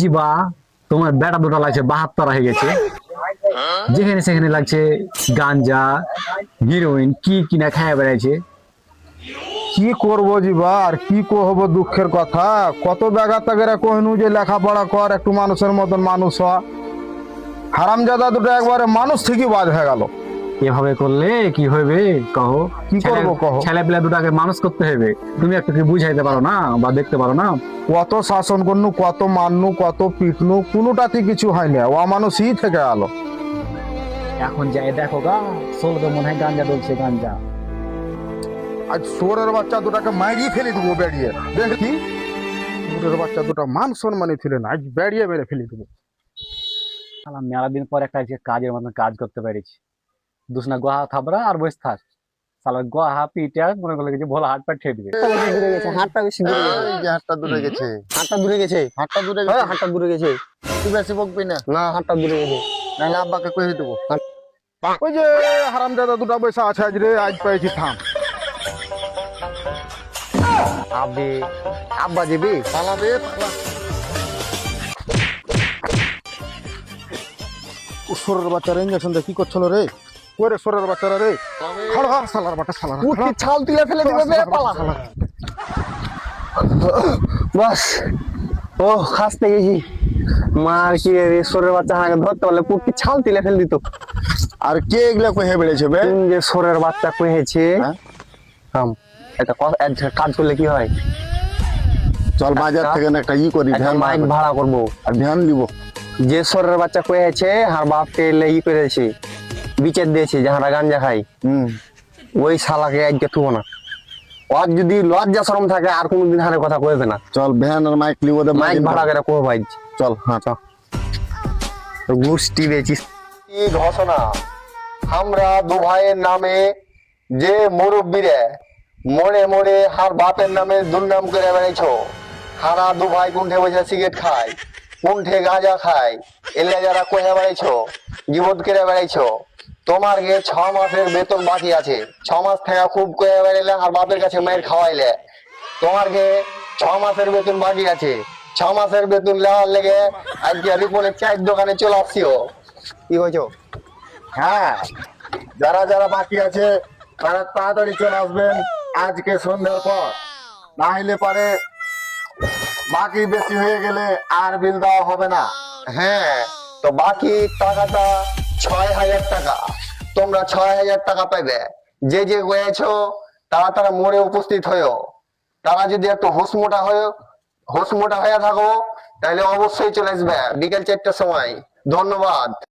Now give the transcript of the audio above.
জিবা? তোমার বেটা দুটা লাগছে, বাহাত্তর হয়ে গেছে। যেখানে সেখানে লাগছে গাঞ্জা হিরোইন কি কিনা খায় বেড়াইছে। কি করব জিবা, আর কি কহব দুঃখের কথা? কত বেগা তাগেরা কহিনু যে লেখাপড়া কর, একটু মানুষের মতন মানুষ হ। হারামজাদা দুটো একবারে মানুষ ঠিকই বাদ হয়ে গেল। এভাবে করলে কি হবে কহো। কি করব কহো? ছেলে পেলে দুটাকে মানুষ করতে হবে তুমি একটু কি বুঝাইতে পারো না বা দেখতে পারো না? কত শাসন করনু কত মাননু কত পিটনু কোনোটাতে কিছু হয়নি ও মানুষই থেকে আলো এখন যাই দেখো গা সোলকে মনে হয় গাঞ্জা ডলছে গাঞ্জা। আজ সোরের বাচ্চা দুটাকে মারিয়ে ফেলে দেবো বেরিয়ে দেখি সোরের বাচ্চা দুটা মান সম্মানই ছিল না আজ বেরিয়ে মেরে ফেলে দেবো। মেলা দিন পর একটা কাজের মতন কাজ করতে পেরেছি। দুসনা গোহা থাবরা আর বসে থাক সালা গোহা পিটা মনে করলে কিছু ভোলা হাট পা ঠেয়ে দিবে। দূরে গেছে হাতটা বেশি দূরে গেছে। যে দূরে গেছে। হাতটা দূরে গেছে। দূরে হ্যাঁ গেছে। হাতটা দূরে গেছে। তুই বেশি বকবি না। না দূরে গেছে। নাহলে আব্বাকে কয়ে দেবো। ওই যে হারামজাদা দুটা পয়সা আছে আজ রে আজ পেয়েছি থাম। আবে আব্বা যাবি? পালা রে পালা। সোরের বাচ্চারা ইঞ্জেকশন দিয়ে কি করছিল রে? ওরে সোরের বাচ্চারা রে। খড় খড় সালার বাটা সালার উঠে ছাল তুলে ফেলে দিবে বে পালা। বাস। ও খাসতে গেছি মার কি রেশ্বরের বাচ্চা হাঁকে ধরতে পারলে পুটকি ছাল তুলে ফেল দিত। আর কে এগুলা কহে বেড়েছে বে? যে সোরের বাচ্চা কহেছে। হ্যাঁ? থাম একটা ক- একটা কাজ করলে কি হয়? চল বাজার থেকে না একটা ই করি ধ্যান মাইক ভাড়া করব। আর ধ্যান দিব যে সোরের বাচ্চা কয়েছে আর বাপকে এলে ই করেছে। বিচার দিয়েছে যাহারা গাঞ্জা খাই হুম। ওই শালাকে আজকে থুব না। ওর যদি লজ্জা শরম থাকে আর কোনোদিন হারে কথা কইবে না। চল ভ্যান আর মাইক লিব দে মাইক ভাড়া করে কো ভাই। চল হ্যাঁ চল গোষ্ঠী বেচিস। এই ঘোষণা? আমরা দু ভাইয়ের নামে যে মুরব্বীরে মোড়ে মোড়ে হার বাপের নামে দুর্নাম করে বেড়াইছো হারা দু ভাই কুণ্ঠে বসে সিগারেট খায় কুণ্ঠে গাঁজা খায় এলে যারা কহে বেড়াইছো জীবত করে বেড়াইছো তোমার গিয়ে ছ মাসের বেতন বাকি আছে। ছ মাস থেকে খুব কয়ে বেড়াইলে আর বাপের কাছে মায়ের খাওয়াইলে। তোমার গিয়ে ছ মাসের বেতন বাকি আছে। ছ মাসের বেতন নেওয়ার লেগে আজকে রিপনের চায়ের দোকানে চলে আসছিও কি কইছো? হ্যাঁ যারা যারা বাকি আছে তারা তাড়াতাড়ি চলে আসবেন আজকে সন্ধ্যার পর। না হলে পরে বাকি বেশি হয়ে গেলে আর বিল দেওয়া হবে না। হ্যাঁ। তো বাকি টাকাটা ছয় হাজার টাকা। তোমরা ছয় হাজার টাকা পাইবে। যে যে গেছো তারা তারা মোড়ে উপস্থিত হয়েও তারা যদি একটু হোস মোটা হয়ে হোস মোটা হয়ে থাকো তাহলে অবশ্যই চলে আসবে বিকেল চারটার সময়। ধন্যবাদ।